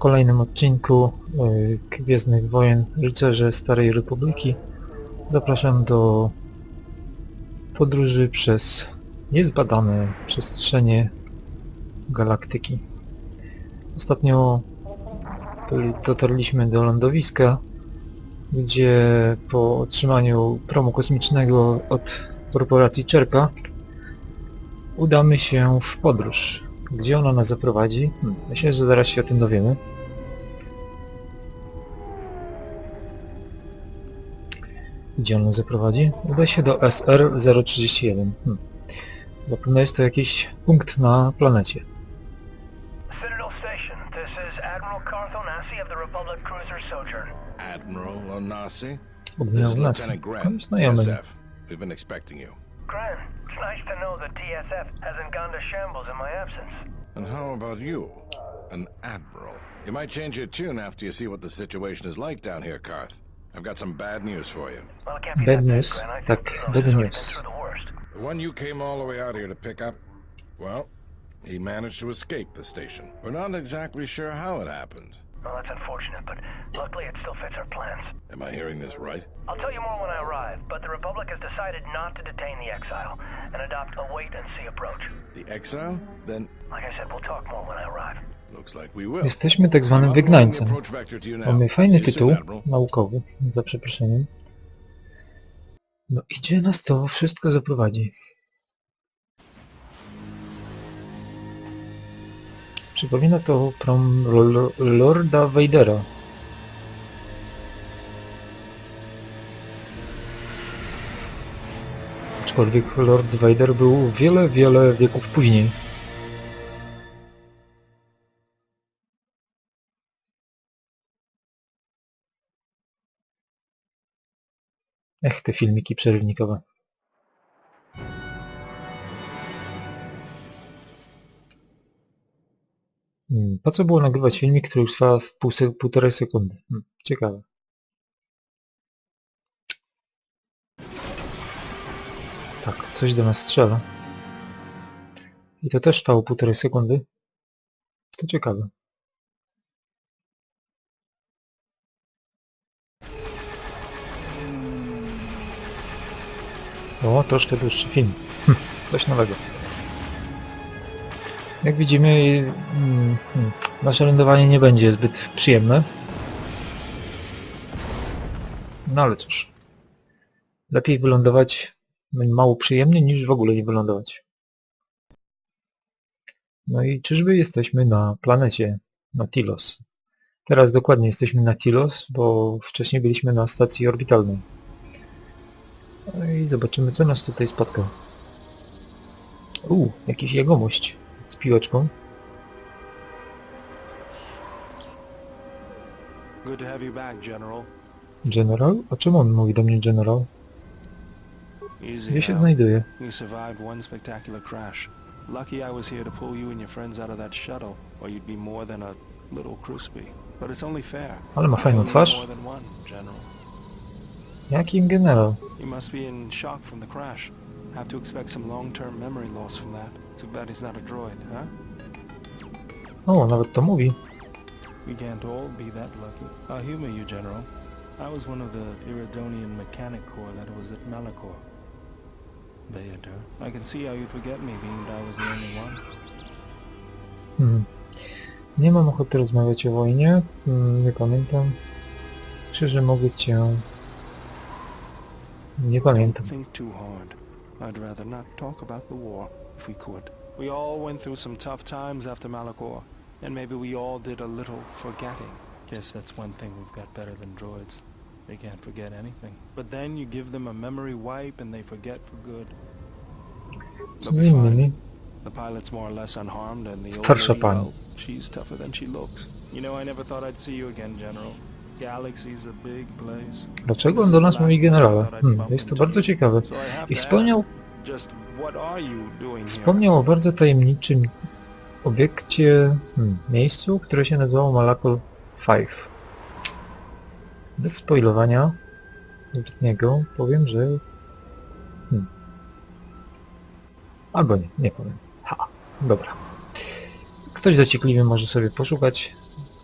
kolejnym odcinku y, Gwiezdnych Wojen Rycerze Starej Republiki. Zapraszam do podróży przez niezbadane przestrzenie galaktyki. Ostatnio dotarliśmy do lądowiska, gdzie po otrzymaniu promu kosmicznego od korporacji Czerka udamy się w podróż. Gdzie ona nas zaprowadzi? Myślę, że zaraz się o tym dowiemy. Gdzie nas zaprowadzi? Uda się do SR-031. Hmm. Zapewne jest to jakiś punkt na planecie. Citadel Station, this is Admiral Carth Onasi of the Republic Cruiser Sojourn. Admiral? Odmieniał is nas. Skąd znajomy? TSF. We've been expecting you. Gran, it's nice to know that TSF hasn't gone to shambles in my absence. And how about you? An admiral. You might change your tune after you see what the situation is like down here, Karth. I've got some bad news for you. Well, it Bad news. bad, Gran. I Tak, think bad Rose has already news. been through the worst. The one you came all the way out here to pick up, well, he managed to escape the station. We're not exactly sure how it happened. Well, that's unfortunate, but luckily it still fits our plans. Am I hearing this right? I'll tell you more when I arrive, but the Republic has decided not to detain the exile and adopt a wait-and-see approach. The exile? Then Like I said, we'll talk more when I arrive. Jesteśmy tak zwanym wygnańcem. Mamy fajny tytuł naukowy, za przeproszeniem. No i gdzie nas to wszystko zaprowadzi? Przypomina to prom Lo- Lorda Vadera. Aczkolwiek Lord Vader był wiele, wiele wieków później. Ech, te filmiki przerywnikowe. Hmm, Po co było nagrywać filmik, który trwa w pół, półtorej sekundy? Hmm, ciekawe. Tak, coś do nas strzela. I to też trwało półtorej sekundy. To ciekawe. O, troszkę dłuższy film. Hm, Coś nowego. Jak widzimy, mm, hmm, nasze lądowanie nie będzie zbyt przyjemne. No ale cóż. Lepiej wylądować mało przyjemnie niż w ogóle nie wylądować. No i czyżby jesteśmy na planecie, na Tilos. Teraz dokładnie jesteśmy na Tilos, bo wcześniej byliśmy na stacji orbitalnej. No i zobaczymy, co nas tutaj spotka. Uuu, jakiś jegomość z piłeczką. Good to have you back, General. General? A czemu on mówi do mnie General? Easy Gdzie się now. znajduje? You survived one spectacular crash. Lucky I was here to pull you and your friends out of that shuttle, or you'd be more than a little Cruspy. But it's only fair. Ale ma fajną twarz. More than one, General. Jakim generał? You must be in shock from the crash. Have to expect some long-term memory loss from that. Too bad he's not a droid, huh? O, nawet to mówi. We can't all be that lucky. I'll humor you, General. I was one of the Iridonian Mechanic Corps that was at Malachor. Beater. I can see how you'd forget me, being that I was the only one. Hmm. Nie mam ochoty rozmawiać o wojnie. Hmm, nie pamiętam. Czy że mogę cię... Nie pamiętam. Think too hard. I'd rather not talk about the war, if we could. We all went through some tough times after Malachor, and maybe we all did a little forgetting. Guess that's one thing we've got better than droids. They can't forget anything. But then you give them a memory wipe and they forget for good. Co They'll be fine. innymi? The pilot's more or less unharmed, and the old Starsza lady, pani. well, she's tougher than she looks. You know, I never thought I'd see you again, General. Dlaczego on do nas mówi generale? Hmm, jest to bardzo ciekawe. I wspomniał, wspomniał o bardzo tajemniczym obiekcie, hmm, miejscu, które się nazywało Malakol 5. Bez spoilowania zbytniego powiem, że... Hmm. Albo nie, nie powiem. Ha, dobra. Ktoś dociekliwy może sobie poszukać,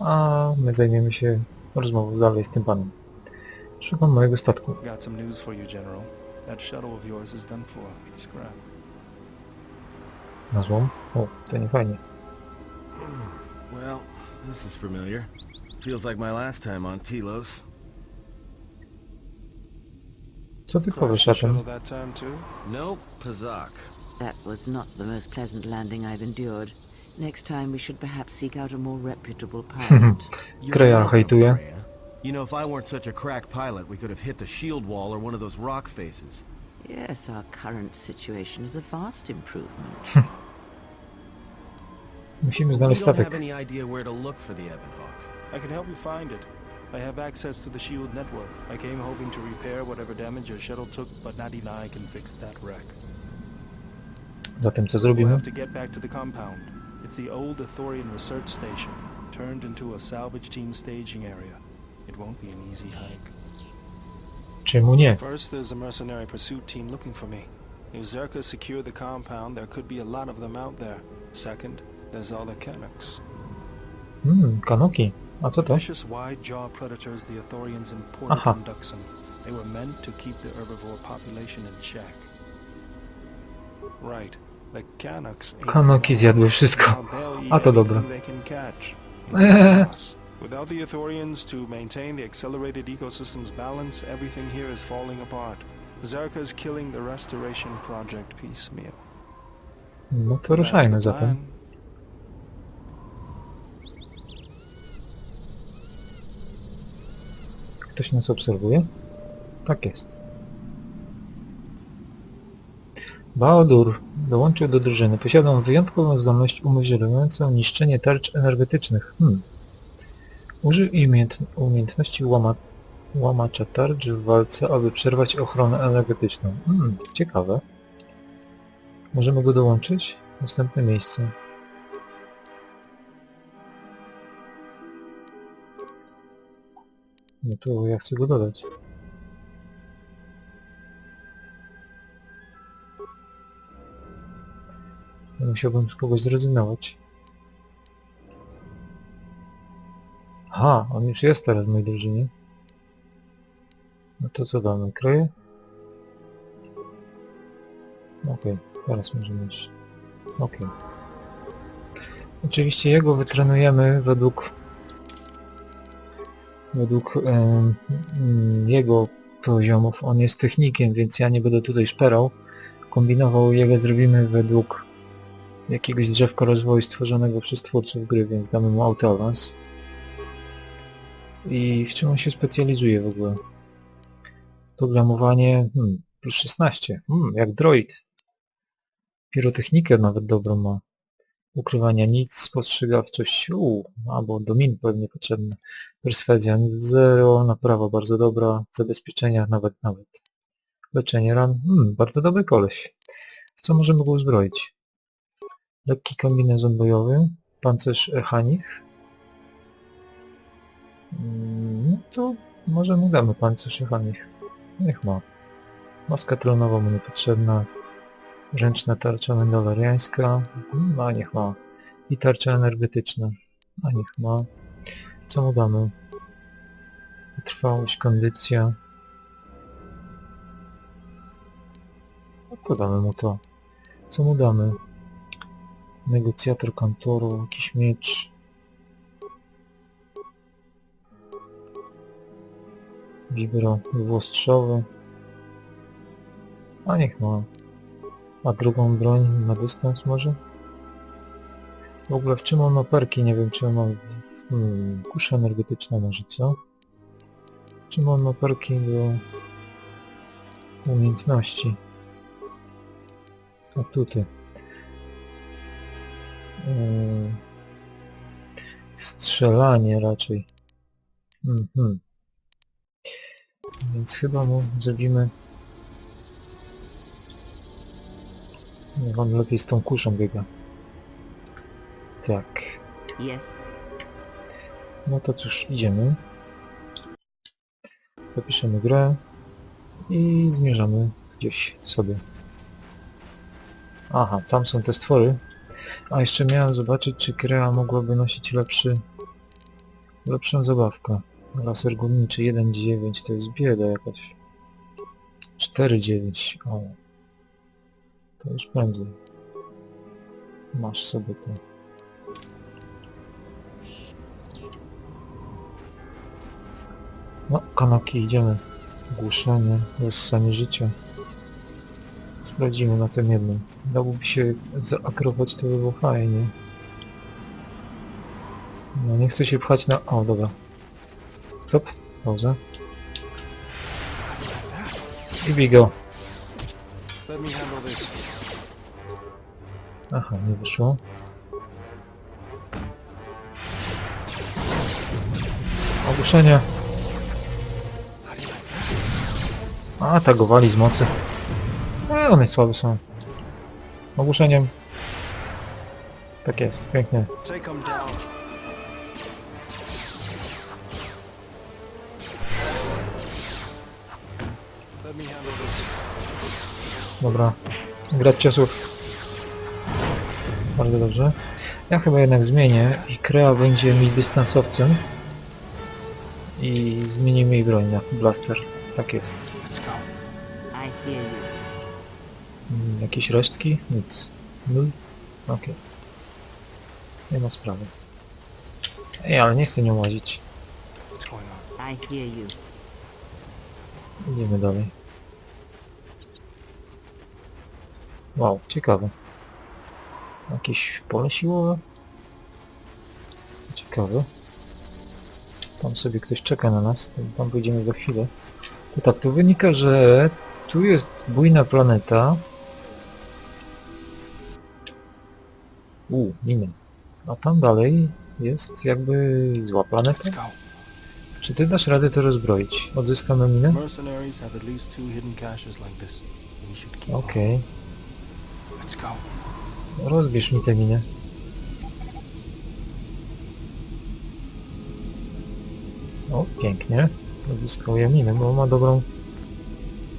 a my zajmiemy się rozmową dalej z tym panem. Szukam mojego statku. Got some news for you, General. That shuttle of yours is done for. Scrap. Na złom? O, to nie fajnie. Well, this is familiar. Feels like my last time on Telos. Co ty powiesz o tym? shuttle that time too? Nope, Pazak. That was not the most pleasant landing I've endured. Next time we should perhaps seek out a more reputable pilot. You're Kreja welcome, hejtuje. You know, if I weren't such a crack pilot, we could have hit the shield wall or one of those rock faces. yes, our current situation is a vast improvement. Musimy You znaleźć don't have any idea where to look for the Ebonhawk. I can help you find it. I have access to the shield network. I came hoping to repair whatever damage your shuttle took, but Nadi and I can fix that wreck. Zatem co We'll zrobimy? have to get back to the compound. It's the old Athorian research station, turned into a salvage team staging area. It won't be an easy hike. Czemu nie? First, there's a mercenary pursuit team looking for me. If Zerka secured the compound, there could be a lot of them out there. Second, there's all the Canucks. Hmm, kanoki. A co to? Vicious wide-jaw predators the Athorians imported Aha. from Duxon. They were meant to keep the herbivore population in check. Right. Kanoki zjadły wszystko. A to dobre. Eee. Without the Athorians to maintain the accelerated ecosystem's balance, everything here is falling apart. Killing the restoration project piecemeal. No to ruszajmy zatem. Ktoś nas obserwuje? Tak jest. Baodur dołączył do drużyny. Posiadał wyjątkową zdolność umożliwiającą niszczenie tarcz energetycznych. Hmm. Użył umiejęt umiejętności łama łamacza tarcz w walce, aby przerwać ochronę energetyczną. Hmm, ciekawe. Możemy go dołączyć? Następne miejsce. No to ja chcę go dodać. Musiałbym z kogoś zrezygnować. Aha, on już jest teraz w mojej drużynie. No to co damy? Kroję? Okej, teraz możemy iść. Okej. Oczywiście jego wytrenujemy według według jego poziomów. On jest technikiem, więc ja nie będę tutaj szperał. Kombinował jego zrobimy według jakiegoś drzewka rozwoju stworzonego przez twórców gry, więc damy mu autoawans. I w czym on się specjalizuje w ogóle? Programowanie hmm, plus 16. Hmm, jak droid. Pirotechnikę nawet dobrą ma. Ukrywania nic, spostrzegawczość, uu, albo do min pewnie potrzebne. Perswazja 0, naprawa bardzo dobra, zabezpieczenia nawet nawet. Leczenie ran, hmm, bardzo dobry koleś. W co możemy go uzbroić? Lekki kombinezon bojowy, pancerz Echanich. Mm, No to może mu damy pancerz Echanich. Niech ma. Maska tronowa mu niepotrzebna. Ręczna tarcza mandaloriańska. Mm, A niech ma. I tarcza energetyczna. A niech ma. Co mu damy? Trwałość, kondycja. No, Podamy mu to. Co mu damy? Negocjator kantoru, jakiś miecz. Wibro dwuostrzowy. A niech ma. A drugą broń na dystans może? W ogóle w czym on ma perki? Nie wiem czy on ma... Hmm, kusza energetyczna może, co? Czym on ma perki do umiejętności? A tutaj. Yy, strzelanie raczej. Mhm. Więc chyba mu zrobimy... Niech on lepiej z tą kuszą biega. Tak. yes, No to cóż, idziemy. Zapiszemy grę i zmierzamy gdzieś sobie. Aha, tam są te stwory. A jeszcze miałem zobaczyć, czy Krea mogłaby nosić lepszy Lepsza zabawka. Laser górniczy 1.9 to jest bieda jakaś. 4.9. O. To już prędzej. Masz sobie to. No, kanapki idziemy. Głuszenie, rozsanie życia. Sprawdzimy na tym jednym. Dałoby się zaakrować, to by było fajnie. No nie chcę się pchać na... O, dobra. Stop. Pauza. I bigo. Aha, nie wyszło. Ogłuszenie. A, tagowali z mocy. A, one słabe są. Ogłuszeniem. Tak jest, pięknie. Dobra. Grać ciosów. Bardzo dobrze. Ja chyba jednak zmienię i Krea będzie mi dystansowcem. I zmienimy jej broń na blaster. Tak jest. Jakieś resztki? Nic. Nul? Okej. Nie ma sprawy. Ej, ale nie chcę nią łazić. I hear you. Idziemy dalej. Wow, ciekawe. Jakieś pole siłowe? Ciekawe. Tam sobie ktoś czeka na nas, to tam pójdziemy za chwilę. To tak, tu wynika, że tu jest bujna planeta. U, miny. A tam dalej jest jakby zła planeta. Czy ty dasz radę to rozbroić? Odzyskamy minę? Mercenaries have at least two hidden caches like this. We should keep Okej. on. Let's go. Rozbierz mi tę minę. O, pięknie. Odzyskał ja minę, bo ma dobrą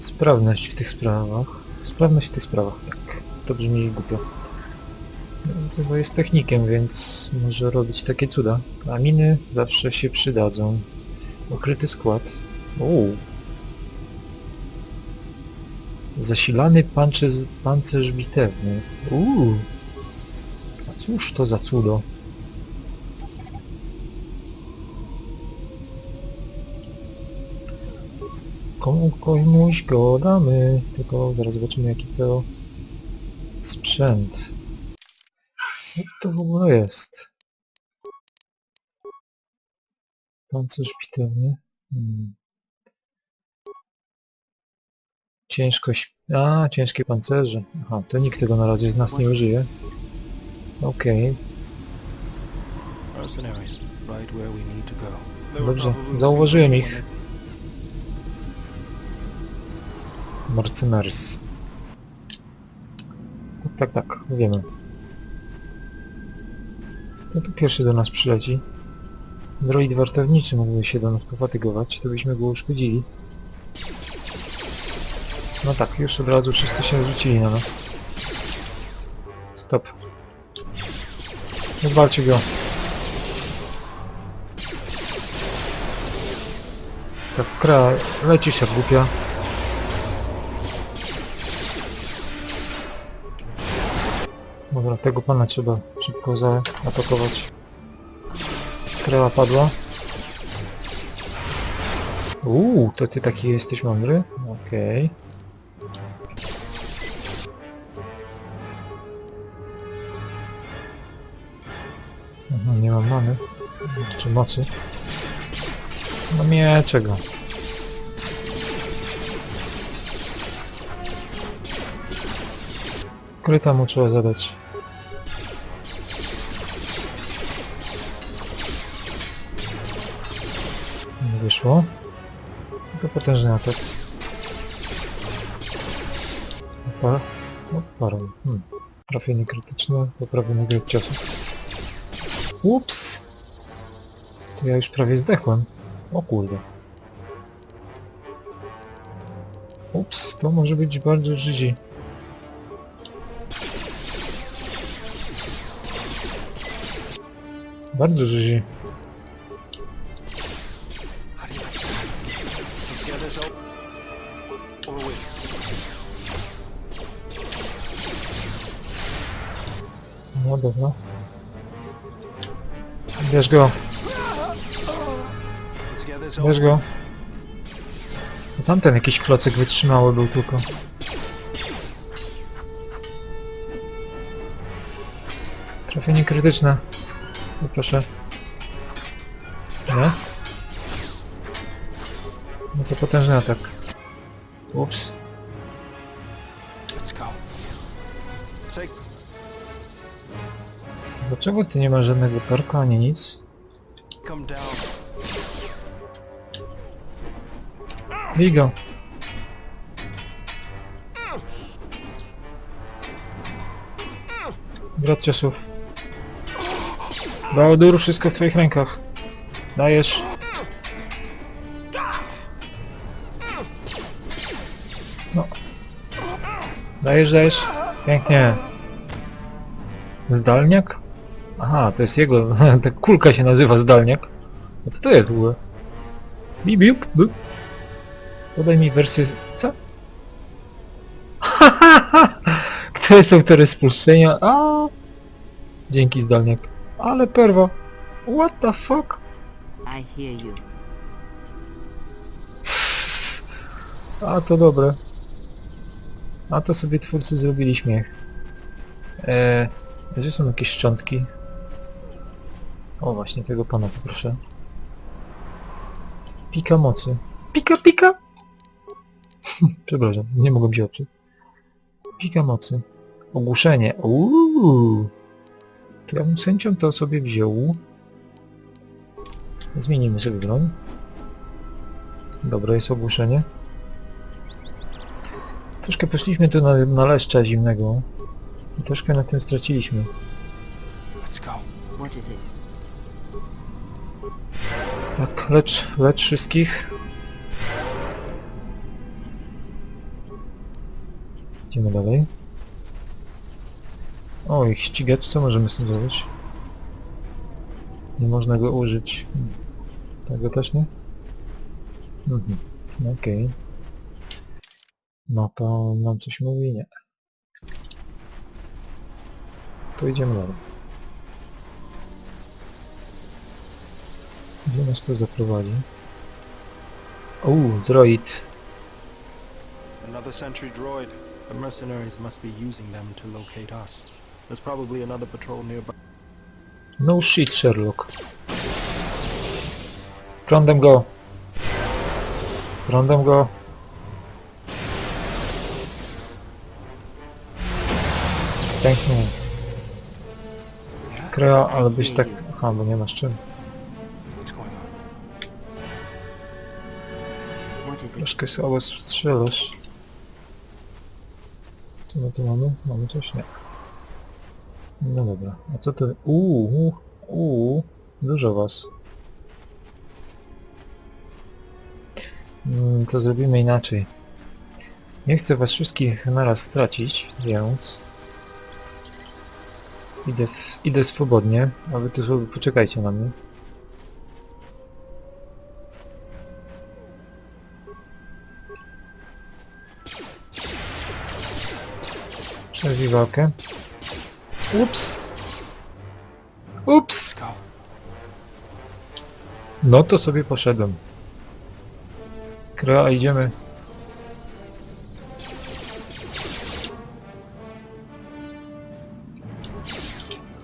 sprawność w tych sprawach. Sprawność w tych sprawach, tak. To brzmi głupio. Bo jest technikiem, więc może robić takie cuda. A miny zawsze się przydadzą. Ukryty skład. Uuu. Zasilany pancerz, pancerz bitewny. Uuu. A cóż to za cudo? Komu komuś go damy. Tylko zaraz zobaczymy jaki to sprzęt. To w ogóle jest? Pancerz bitewny. Hmm. Ciężkość... A, ciężkie pancerze. Aha, to nikt tego na razie z nas nie użyje. Okej, were Dobrze, zauważyłem ich. Mercenaries. Tak, tak, tak, wiemy. No to pierwszy do nas przyleci. Droid wartowniczy mógłby się do nas pofatygować, to byśmy go uszkodzili. No tak, już od razu wszyscy się rzucili na nas. Stop. Walcie go. Tak, kra, lecisz jak głupia. Tego pana trzeba szybko zaatakować. Kreła padła. Uuu, to ty taki jesteś mądry? Okej. Aha, nie mam many. Czy mocy. No mieczego. Kryta mu trzeba zadać. Wyszło. To potężny atak. Opa. No, parą. Hmm. Trafienie krytyczne, poprawienie gry ciosów. Ups! To ja już prawie zdechłem. O kurde. Ups, to może być bardzo żyzi. Bardzo żyzi. Bierz go, bierz go. No Tamten jakiś klocek wytrzymały był tylko. Trafienie krytyczne. No proszę. Nie? No to potężny atak. Dlaczego ty nie masz żadnego perka ani nic? come down. Bij go. Brat ciosów. Baładur, wszystko w twoich rękach. Dajesz. No. Dajesz, dajesz. Pięknie. Zdalniak? Aha, to jest jego, ta kulka się nazywa zdalniak. A co to jest w ogóle? Bip, bip, bip. Podaj mi wersję... Co? Kto jest autorem spuszczenia? A, Dzięki zdalniak. Ale perwa. What the fuck? I hear you. A to dobre. A to sobie twórcy zrobili śmiech. Eee, gdzie są jakieś szczątki? O właśnie, tego pana poproszę. Pika mocy. Pika, pika! Przepraszam, nie mogłem się oprzeć. Pika mocy. Ogłuszenie. Uuu. To ja bym z chęcią to sobie wziął. Zmienimy sobie broń. Dobre jest ogłuszenie. Troszkę poszliśmy tu na, na leszcza zimnego. I troszkę na tym straciliśmy. Let's go. What is it? Tak, lecz, lecz wszystkich. Idziemy dalej. O, ich ścigacz, co możemy z tym zrobić? Nie można go użyć. Tego też nie? Mhm, okej. Mapa nam coś mówi? Nie. To idziemy dalej. Gdzie nas to zaprowadzi? Uuu, droid. Another sentry droid. The mercenaries must be using them to locate us. There's probably another patrol nearby. No shit, Sherlock. Prądem go. Prądem go. Pięknie. Krea, ale byś tak... Aha, bo nie masz czym. Troszkę słabo strzelasz. Co my tu mamy? Mamy coś? Nie. No dobra. A co to? Uuu, uuu, dużo was. Mm, to zrobimy inaczej. Nie chcę was wszystkich naraz stracić, więc... Idę, w, idę swobodnie, a wy tu sobie poczekajcie na mnie. Przerwij walkę. Ups. Ups. No to sobie poszedłem. Krea, idziemy.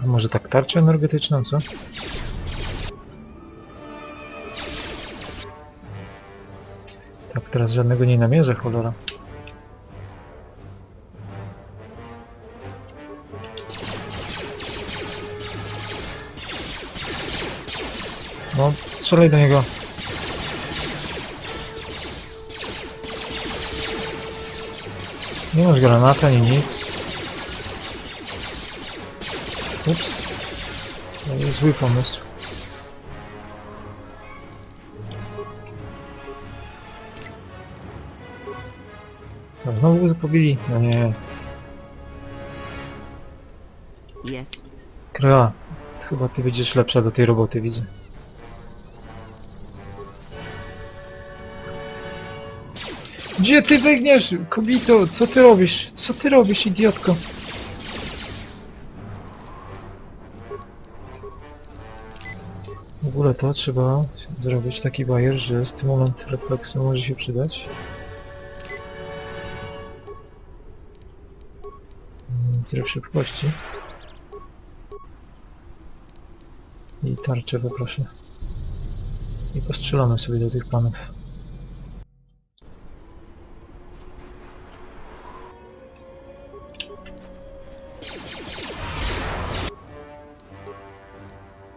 A może tak tarczę energetyczną, co? Tak, teraz żadnego nie namierzę, cholera. Strzelaj do niego. Nie masz granata ani nic. Ups. To jest zły pomysł. Co, znowu zapobili? No nie. Yes. Krea, chyba ty będziesz lepsza do tej roboty, widzę. Gdzie ty biegniesz, kobito? Co ty robisz? Co ty robisz, idiotko? W ogóle to trzeba zrobić taki bajer, że stymulant refleksu może się przydać. Mm, Zryw szybkości. I tarczę poproszę. I postrzelamy sobie do tych panów.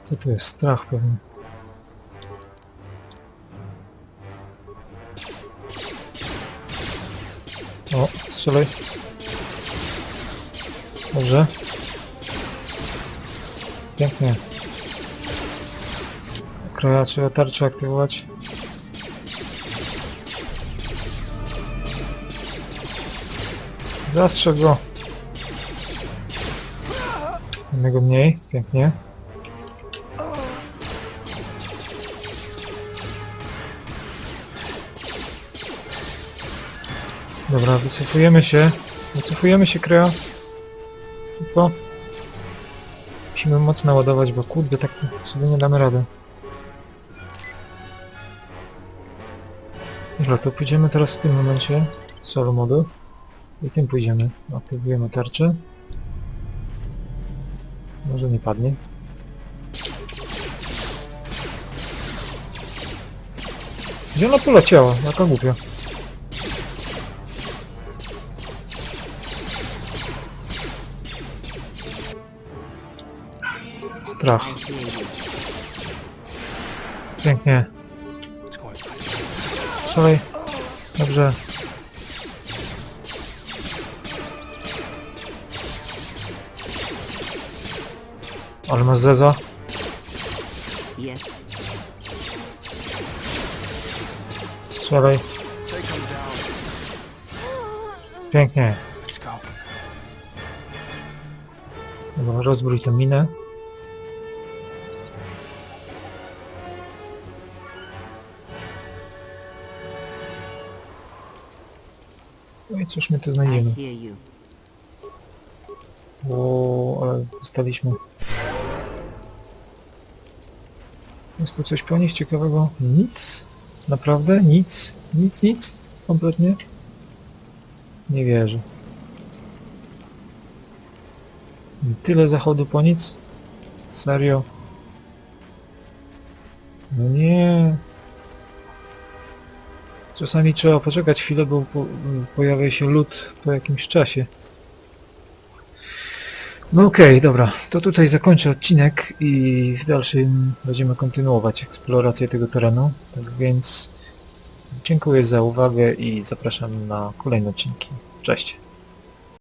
Co to jest? Strach pewnie. O, strzelaj. Dobrze. Pięknie. Kroja trzeba tarczę aktywować. Zastrzel go. Jednego mniej, pięknie. Dobra, wycofujemy się. Wycofujemy się, Kreo. Szybko. Musimy mocno ładować, bo kurde, tak sobie nie damy rady. Dobra, to pójdziemy teraz w tym momencie solo modu. I tym pójdziemy. Aktywujemy tarczę. Może nie padnie. Gdzie ona poleciała? Jaka głupia. Strach. Pięknie. Strzelaj. Dobrze. Ale masz zeza. Strzelaj. Down. Pięknie. Dobra, rozbrój tę minę. Cóż my tu znajdziemy? O, ale dostaliśmy. Jest tu coś po nich ciekawego? Nic? Naprawdę? Nic? Nic, nic? Kompletnie? Nie wierzę. Tyle zachodu po nic? Serio? No nie. Czasami trzeba poczekać chwilę, bo po, pojawia się lód po jakimś czasie. No okej, dobra, to tutaj zakończę odcinek i w dalszym będziemy kontynuować eksplorację tego terenu. Tak więc dziękuję za uwagę i zapraszam na kolejne odcinki. Cześć!